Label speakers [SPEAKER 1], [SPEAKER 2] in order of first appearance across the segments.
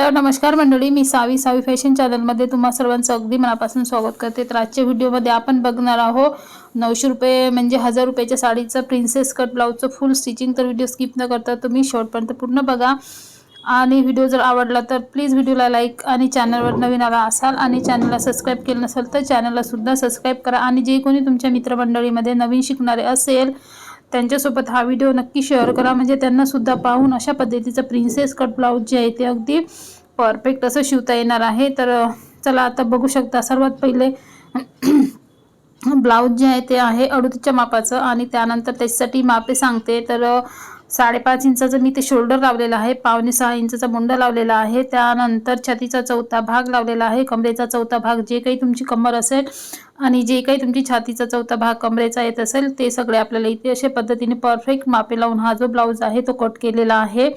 [SPEAKER 1] तर नमस्कार मंडळी मी सावी सावी फॅशन चॅनलमध्ये तुम्हा सर्वांचं अगदी मनापासून स्वागत करते. तर आजच्या व्हिडिओमध्ये आपण बघणार आहोत नऊशे रुपये म्हणजे हजार रुपयाच्या साडीचं प्रिन्सेस कट ब्लाऊजचं फुल स्टिचिंग तर व्हिडिओ स्किप न करता तुम्ही शॉर्टपर्यंत पूर्ण बघा. आणि व्हिडिओ जर आवडला तर प्लीज व्हिडिओला लाईक आणि चॅनलवर नवीन आला असाल आणि चॅनलला सबस्क्राईब केलं नसेल तर चॅनलला सुद्धा सबस्क्राईब करा. आणि जे कोणी तुमच्या मित्रमंडळीमध्ये नवीन शिकणारे असेल त्यांच्यासोबत हा व्हिडिओ नक्की शेअर करा. म्हणजे त्यांनासुद्धा पाहून अशा पद्धतीचं प्रिन्सेस कट ब्लाऊज जे आहे ते अगदी परफेक्ट असं शिवता येणार आहे. तर चला आता बघू शकता सर्वात पहिले ब्लाऊज जे आहे ते आहे अडुतीच्या मापाचं आणि त्यानंतर त्याच्यासाठी मापे सांगते. तर साडेपाच इंचाचं मी ते शोल्डर लावलेलं आहे पावणे सहा इंचाचा मुंडा लावलेला आहे. त्यानंतर छातीचा चौथा भाग लावलेला आहे कमरेचा चौथा भाग जे काही तुमची कमर असेल आणि जे काही तुमची छातीचा चौथा भाग कमरेचा येत असेल ते सगळे आपल्याला इथे अशा पद्धतीने परफेक्ट मापे लावून हा जो ब्लाऊज आहे तो कट केलेला आहे.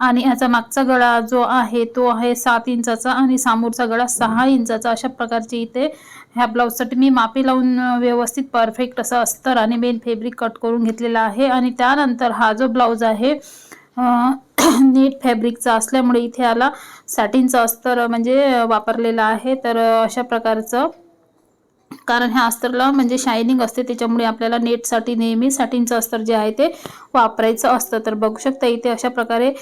[SPEAKER 1] आणि याचा मागचा गळा जो आहे तो आहे सात इंचाचा आणि समोरचा गळा सहा इंचाचा. अशा प्रकारचे इथे ह्या ब्लाऊजसाठी मी मापे लावून व्यवस्थित परफेक्ट असं अस्तर आणि मेन फेब्रिक कट करून घेतलेला आहे. आणि त्यानंतर हा जो ब्लाऊज आहे नीट फॅब्रिकचा असल्यामुळे इथे आला सॅटिनचं अस्तर म्हणजे वापरलेलं आहे. तर अशा प्रकारचं कारण ह्या अस्तरला म्हणजे शायनिंग असते त्याच्यामुळे आपल्याला नेटसाठी नेहमी साठींचं अस्तर जे आहे ते वापरायचं असतं. तर बघू शकता इथे अशा प्रकारे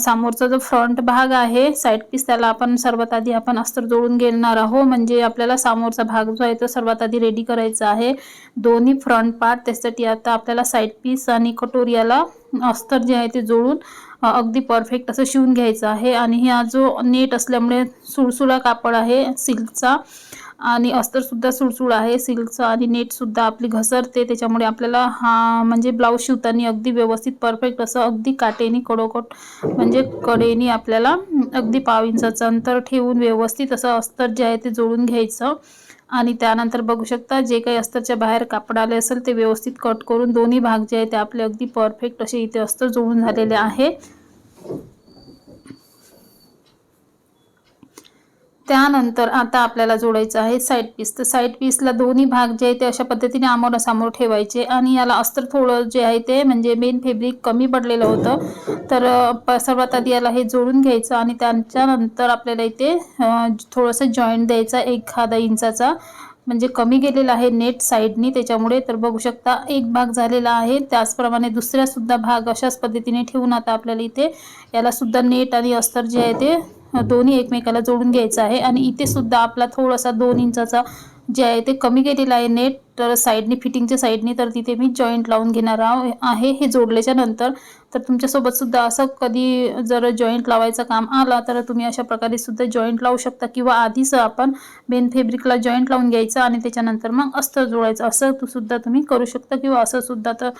[SPEAKER 1] समोरचा जो फ्रंट भाग आहे साईड पीस त्याला आपण सर्वात आधी आपण अस्तर जोडून घेणार आहोत. म्हणजे आपल्याला समोरचा भाग जो आहे तो सर्वात आधी रेडी करायचा आहे. दोन्ही फ्रंट पार्ट त्यासाठी आता आपल्याला साईड पीस आणि कटोरियाला अस्तर जे आहे ते जोडून अगदी परफेक्ट असं शिवून घ्यायचं आहे. आणि हा जो नेट असल्यामुळे सुळसुळा कापड आहे सिल्कचा आणि अस्तरसुद्धा सुळसुळ आहे सिल्कचं आणि नेटसुद्धा आपली घसरते त्याच्यामुळे आपल्याला हा म्हणजे ब्लाऊज शिवताना अगदी व्यवस्थित परफेक्ट असं अगदी काटेनी कडोकट म्हणजे कडेनी आपल्याला अगदी पाव इंचाचं अंतर ठेवून व्यवस्थित असं अस्तर जे आहे ते जोडून घ्यायचं. आणि त्यानंतर बघू शकता जे काही अस्तरच्या बाहेर कापड आले असेल ते व्यवस्थित कट करून दोन्ही भाग जे आहे ते आपले अगदी परफेक्ट असे इथे अस्तर जोडून झालेले आहे. त्यानंतर आता आपल्याला जोडायचं आहे साईड पीस तर साईड पीसला दोन्ही भाग जे आहे ते अशा पद्धतीने आमोरासमोर ठेवायचे आणि याला अस्तर थोडं जे आहे ते म्हणजे मेन फेब्रिक कमी पडलेलं होतं. तर सर्वात आधी याला हे जोडून घ्यायचं आणि त्याच्यानंतर आपल्याला इथे थोडंसं जॉईंट द्यायचा एखादा इंचाचा. म्हणजे कमी गेलेला आहे नेट साईडनी त्याच्यामुळे. तर बघू शकता एक भाग झालेला आहे. त्याचप्रमाणे दुसऱ्यासुद्धा भाग अशाच पद्धतीने ठेवून आता आपल्याला इथे यालासुद्धा नेट आणि अस्तर जे आहे ते दोन्ही एकमेकाला जोडून घ्यायचं आहे. आणि इथे सुद्धा आपला थोडासा दोन इंचाचा जे आहे ते कमी केलेलं आहे नेट. तर साईडनी फिटिंगच्या साईडनी तर तिथे मी जॉईंट लावून घेणार आहे हे जोडल्याच्या नंतर. तर तुमच्यासोबत सुद्धा असं कधी जर जॉईंट लावायचं काम आला तर तुम्ही अशा प्रकारे सुद्धा जॉईंट लावू शकता किंवा आधीच आपण बेन फेब्रिकला जॉईंट लावून घ्यायचं आणि त्याच्यानंतर मग अस्तर जोडायचं. असं सुद्धा तुम्ही करू शकता किंवा असं सुद्धा तर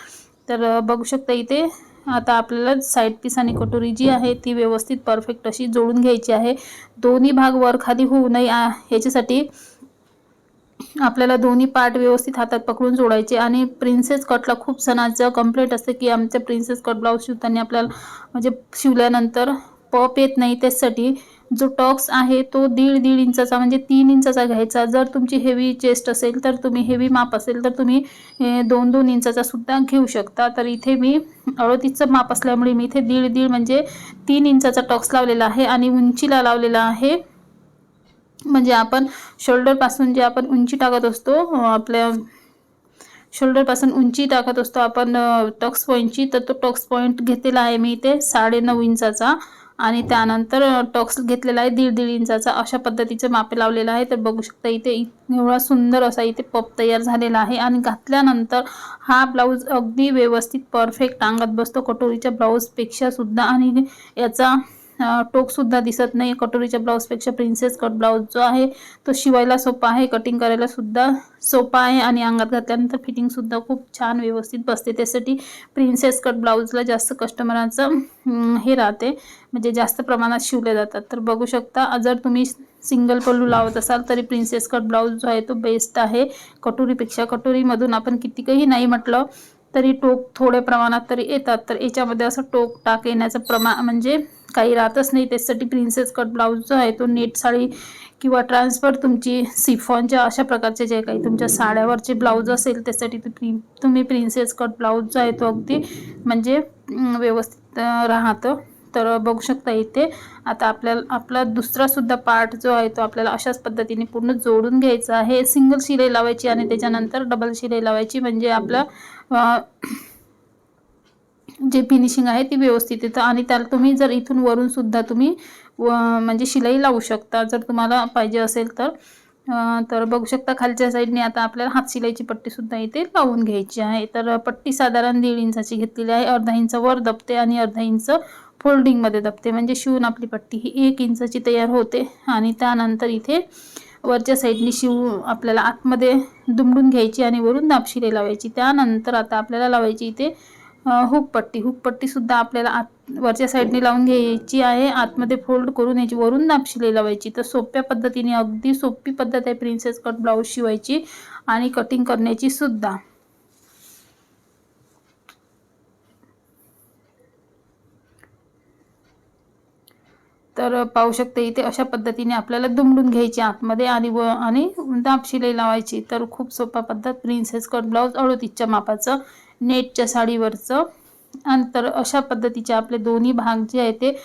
[SPEAKER 1] तर बघू शकता इथे. आता आपल्याला साईड पीस आणि कटोरी जी आहे ती व्यवस्थित परफेक्ट अशी जोडून घ्यायची आहे. दोन्ही भाग वर खाली होऊ नये ह्याच्यासाठी आपल्याला दोन्ही पार्ट व्यवस्थित हातात पकडून जोडायचे. आणि प्रिन्सेस कटला खूप जणांचं कंप्लेंट असते की आमच्या प्रिन्सेस कट ब्लाऊज शिवताना आपल्याला म्हणजे शिवल्यानंतर पप येत नाही त्यासाठी जो टॉक्स आहे तो दीड दीड इंचाचा म्हणजे तीन इंचाचा घ्यायचा. जर तुमची हेवी चेस्ट असेल तर तुम्ही हेवी माप असेल तर तुम्ही दोन दोन इंचाचा सुद्धा घेऊ शकता. तर इथे मी अडोतीसचं माप असल्यामुळे मी इथे दीड दीड म्हणजे तीन इंचाचा टॉक्स लावलेला आहे आणि उंचीला लावलेला आहे. म्हणजे आपण शोल्डरपासून जे आपण उंची टाकत असतो आपल्या शोल्डरपासून उंची टाकत असतो आपण टॉक्स पॉईंटची तर तो टॉक्स पॉईंट घेतलेला आहे मी इथे साडे नऊ इंचाचा. आणि त्यानंतर टॉक्स घेतलेला आहे दीड दीड इंचाचा. अशा पद्धतीचं मापे लावलेलं आहे तर बघू शकता इथे एवढा सुंदर असा इथे पप तयार झालेला आहे. आणि घातल्यानंतर हा ब्लाऊज अगदी व्यवस्थित परफेक्ट अंगात बसतो. कटोरीच्या ब्लाऊजपेक्षा सुद्धा. आणि याचा टोकसुद्धा दिसत नाही कटोरीच्या ब्लाऊजपेक्षा प्रिन्सेस कट ब्लाऊज जो आहे तो शिवायला सोपा आहे. कटिंग करायला सुद्धा सोपा आहे आणि अंगात घातल्यानंतर फिटिंगसुद्धा खूप छान व्यवस्थित बसते. त्यासाठी प्रिन्सेस कट ब्लाऊजला जास्त कस्टमरांचं हे राहते. म्हणजे जास्त प्रमाणात शिवले जातात. तर बघू शकता जर तुम्ही सिंगल पल्लू लावत असाल तरी प्रिन्सेस कट ब्लाऊज जो आहे तो बेस्ट आहे. कटोरीपेक्षा कटोरीमधून आपण कितीकही नाही म्हटलं तरी टोक थोड्या प्रमाणात तरी येतात. तर याच्यामध्ये असं टोक टाक येण्याचं प्रमाण म्हणजे काही राहतच नाही. त्याच्यासाठी प्रिन्सेस कट ब्लाऊज जो आहे तो नेट साडी किंवा ट्रान्सफर तुमची सिफॉनच्या अशा प्रकारचे जे काही तुमच्या साड्यावरचे ब्लाऊज असेल त्यासाठी प्रि तुम्ही प्रिन्सेस कट ब्लाऊज जो आहे तो अगदी म्हणजे व्यवस्थित राहतं. तर बघू शकता इथे आता आपल्याला आपला दुसरासुद्धा पार्ट जो आहे तो आपल्याला अशाच पद्धतीने पूर्ण जोडून घ्यायचा आहे. सिंगल शिलाई लावायची आणि त्याच्यानंतर डबल शिलाई लावायची. म्हणजे आपलं जे फिनिशिंग आहे ती व्यवस्थित येतं. आणि त्याला तुम्ही जर इथून वरून सुद्धा तुम्ही म्हणजे शिलाई लावू शकता. जर तुम्हाला पाहिजे असेल तर तर बघू शकता खालच्या साईडने आता आपल्याला हात शिलाईची पट्टीसुद्धा इथे लावून घ्यायची आहे. तर पट्टी साधारण दीड इंचाची घेतलेली आहे. अर्धा इंच वर दबते आणि अर्धा इंच फोल्डिंगमध्ये दबते. म्हणजे शिवून आपली पट्टी ही एक इंचाची तयार होते. आणि त्यानंतर इथे वरच्या साईडनी शिव आपल्याला आतमध्ये दुमडून घ्यायची आणि वरून दाबशिले लावायची. त्यानंतर आता आपल्याला लावायची इथे हुकपट्टी. हुकपट्टीसुद्धा आपल्याला आत वरच्या साईडने लावून घ्यायची आहे. आतमध्ये फोल्ड करून याची वरून दाबशिलाई लावायची. तर सोप्या पद्धतीने अगदी सोपी पद्धत आहे प्रिन्सेस कट ब्लाऊज शिवायची आणि कटिंग करण्याची सुद्धा. तर पाहू शकते इथे अशा पद्धतीने आपल्याला दुमडून घ्यायची आतमध्ये आणि व आणि दाबशिलाई लावायची. तर खूप सोपा पद्धत. प्रिन्सेस कट ब्लाऊज अडोतीसच्या मापाचं नेटच्या साडीवरचं. आणि तर अशा पद्धतीचे आपले दोन्ही भाग जे आहे ते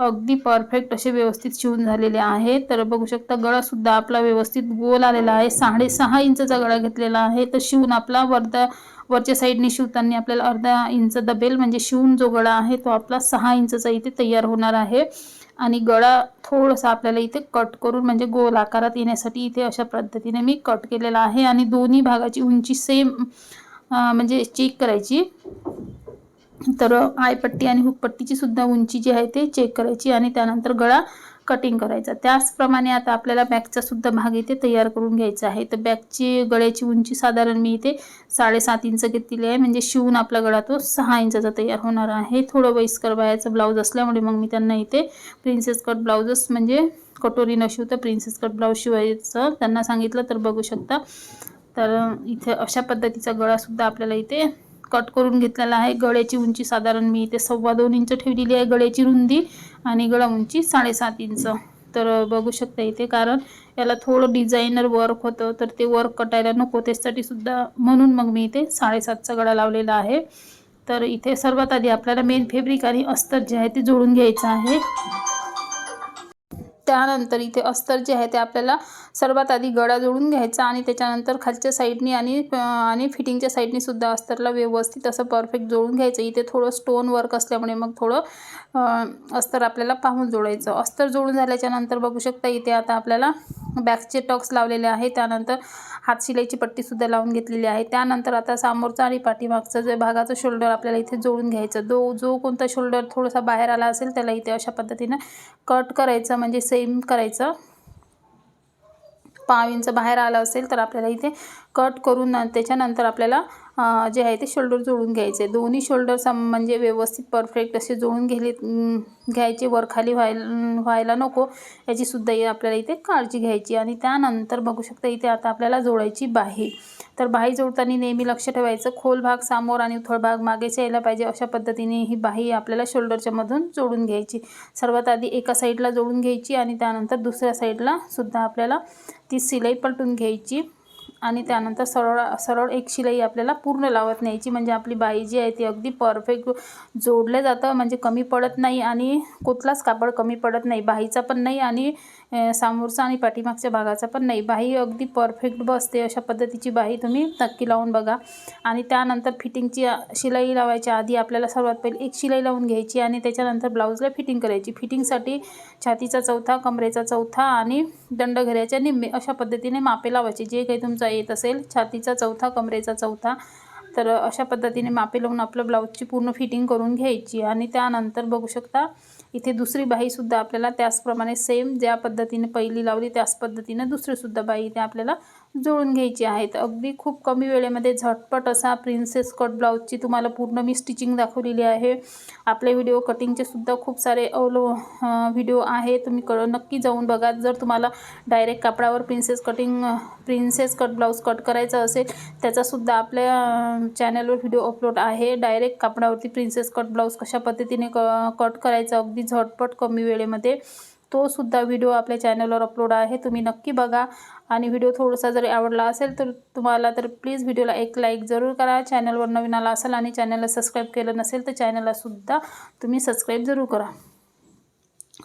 [SPEAKER 1] अगदी परफेक्ट असे व्यवस्थित शिवून झालेले आहे. तर बघू शकता गळासुद्धा आपला व्यवस्थित गोल आलेला आहे. साडेसहा इंचचा गळा घेतलेला आहे. तर शिवून आपला वर्धा वरच्या साईडने शिवताना आपल्याला अर्धा इंच दबेल म्हणजे शिवून जो गळा आहे तो आपला सहा इंचचा इथे तयार होणार आहे. आणि गळा थोडासा आपल्याला इथे कट करून म्हणजे गोल आकारात येण्यासाठी इथे अशा पद्धतीने मी कट केलेला आहे. आणि दोन्ही भागाची उंची सेम म्हणजे चेक करायची. तर आयपट्टी आणि हुकपट्टीची सुद्धा उंची जी आहे ते चेक करायची आणि त्यानंतर गळा कटिंग करायचा. त्याचप्रमाणे आता आपल्याला बॅगचा सुद्धा भाग इथे तयार करून घ्यायचा आहे. तर बॅगची गळ्याची उंची साधारण मी इथे साडेसात इंच घेतलेली आहे. म्हणजे शिवून आपला गळा तो सहा इंचाचा तयार होणार आहे. थोडं वयस्कर बायाचं ब्लाऊज असल्यामुळे मग मी त्यांना इथे प्रिन्सेस कट ब्लाऊजच म्हणजे कटोरी न शिवतं प्रिन्सेस कट ब्लाऊज शिवायचं त्यांना सांगितलं. तर बघू शकता तर इथे अशा पद्धतीचा गळासुद्धा आपल्याला इथे कट करून घेतलेला आहे. गळ्याची उंची साधारण मी इथे सव्वा दोन इंच ठेवलेली आहे. गळ्याची रुंदी आणि गळा उंची साडेसात इंच. तर बघू शकता इथे कारण याला थोडं डिझायनर वर्क होतं. तर ते वर्क कटायला नको. त्यासाठी सुद्धा म्हणून मग मी इथे साडेसातचा गळा लावलेला आहे. तर इथे सर्वात आधी आपल्याला मेन फेब्रिक आणि अस्तर जे आहे ते जोडून घ्यायचं आहे. त्यानंतर इथे अस्तर जे आहे ते आपल्याला सर्वात आधी गळा जोडून घ्यायचा आणि त्याच्यानंतर खालच्या साईडनी आणि आणि फिटिंगच्या साईडनी सुद्धा अस्तरला व्यवस्थित असं परफेक्ट जोडून घ्यायचं. इथे थोडं स्टोन वर्क असल्यामुळे मग थोडं अस्तर आपल्याला पाहून जोडायचं. अस्तर जोडून झाल्याच्यानंतर बघू शकता इथे आता आपल्याला बॅकचे टक्स लावलेले आहे. त्यानंतर हात शिलाईची पट्टीसुद्धा लावून घेतलेली आहे. त्यानंतर आता समोरचा आणि पाठीमागचं जे भागाचं शोल्डर आपल्याला इथे जोडून घ्यायचं. जो जो कोणता शोल्डर थोडासा बाहेर आला असेल त्याला इथे अशा पद्धतीनं कट करायचं. म्हणजे सेम करायचं. पाव इंच बाहेर आलं असेल तर आपल्याला इथे कट करून त्याच्यानंतर आपल्याला जे आहे ते शोल्डर जोडून घ्यायचे. दोन्ही शोल्डर सम म्हणजे व्यवस्थित परफेक्ट असे जोडून घेले घ्यायचे. वरखाली व्हाय व्हायला व्हायला नको याचीसुद्धा आपल्याला इथे काळजी घ्यायची. आणि त्यानंतर बघू शकता इथे आता आपल्याला जोडायची बाही. तर बाही जोडताना नेहमी लक्ष ठेवायचं. खोल भाग समोर आणि उथळ भाग मागेच यायला पाहिजे अशा पद्धतीने ही बाही आपल्याला शोल्डरच्या मधून जोडून घ्यायची. सर्वात आधी एका साईडला जोडून घ्यायची आणि त्यानंतर दुसऱ्या साईडला सुद्धा आपल्याला ती सिलाई पलटून घ्यायची. आणि त्यानंतर सरळ सरळ एक शिलाई आपल्याला पूर्ण लावत न्यायची. म्हणजे आपली बाई जी आहे ती अगदी परफेक्ट जोडलं जातं. म्हणजे कमी पडत नाही आणि कुठलाच कापड कमी पडत नाही. बाईचा पण नाही आणि समोरचा आणि पाठीमागच्या भागाचा पण नाही. बाही अगदी परफेक्ट बसते अशा पद्धतीची बाही तुम्ही नक्की लावून बघा. आणि त्यानंतर फिटिंगची शिलाई लावायच्या आधी आपल्याला सर्वात पहिले एक शिलाई लावून घ्यायची आणि त्याच्यानंतर ब्लाऊजला फिटिंग करायची. फिटिंगसाठी छातीचा चौथा कमरेचा चौथा आणि दंडघऱ्याच्या निम्मे अशा पद्धतीने मापे लावायचे. जे काही तुमचा येत असेल. छातीचा चौथा कमरेचा चौथा. तर अशा पद्धतीने मापे लावून आपलं ब्लाऊजची पूर्ण फिटिंग करून घ्यायची आणि त्यानंतर बघू शकता इथे दुसरी बाईसुद्धा आपल्याला त्याचप्रमाणे सेम ज्या पद्धतीने पहिली लावली त्याच पद्धतीने दुसरीसुद्धा बाई इथे आपल्याला जुळून घ्यायची आहेत. अगदी खूप कमी वेळेमध्ये झटपट असा प्रिन्सेस कट ब्लाऊजची तुम्हाला पूर्ण मी स्टिचिंग दाखवलेली आहे. आपले व्हिडिओ कटिंगचे सुद्धा खूप सारे अवलो व्हिडिओ आहे. तुम्ही क नक्की जाऊन बघा. जर तुम्हाला direct कापडावर princess cutting princess cut blouse cut करायचा असेल त्याचासुद्धा आपल्या चॅनलवर व्हिडिओ अपलोड आहे. डायरेक्ट कापडावरती प्रिन्सेस कट ब्लाऊज कशा पद्धतीने क कट करायचं? अगदी झटपट कमी वेळेमध्ये. तो सुद्धा व्हिडिओ आपल्या चॅनलवर अपलोड आहे. तुम्ही नक्की बघा. आणि व्हिडिओ थोडासा जर आवडला असेल तर तुम्हाला तर प्लीज व्हिडिओला एक लाईक जरूर करा. चॅनलवर नवीन आला असेल आणि चॅनलला सबस्क्राईब केलं नसेल तर चॅनललासुद्धा तुम्ही सबस्क्राईब जरूर करा.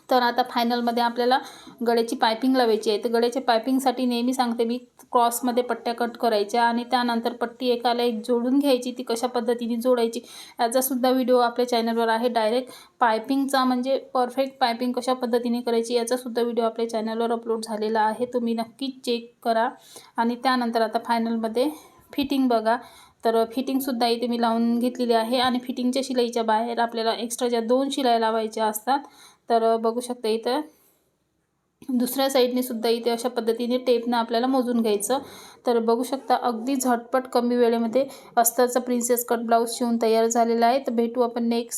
[SPEAKER 1] तर आता फायनलमध्ये आपल्याला गळ्याची पायपिंग लावायची आहे. तर गळ्याच्या पायपिंगसाठी नेहमी सांगते मी क्रॉसमध्ये पट्ट्या कट करायच्या आणि त्यानंतर पट्टी एकाला एक जोडून घ्यायची ती कशा पद्धतीने जोडायची याचासुद्धा व्हिडिओ आपल्या चॅनलवर आहे. डायरेक्ट पायपिंगचा म्हणजे परफेक्ट पायपिंग कशा पद्धतीने करायची याचासुद्धा व्हिडिओ आपल्या चॅनलवर अपलोड झालेला आहे. तुम्ही नक्कीच चेक करा आणि त्यानंतर आता फायनलमध्ये फिटिंग बघा. तर फिटिंगसुद्धा इथे मी लावून घेतलेली आहे आणि फिटिंगच्या शिलाईच्या बाहेर आपल्याला एक्स्ट्रा ज्या दोन शिलाई लावायच्या असतात तर बघू शकता इथं. दुसऱ्या साईडने सुद्धा इथे अशा पद्धतीने टेपनं आपल्याला मोजून घ्यायचं. तर बघू शकता अगदी झटपट कमी वेळेमध्ये अस्तरचा प्रिन्सेस कट ब्लाऊज शिवून तयार झालेला आहे. तर भेटू आपण नेक्स्ट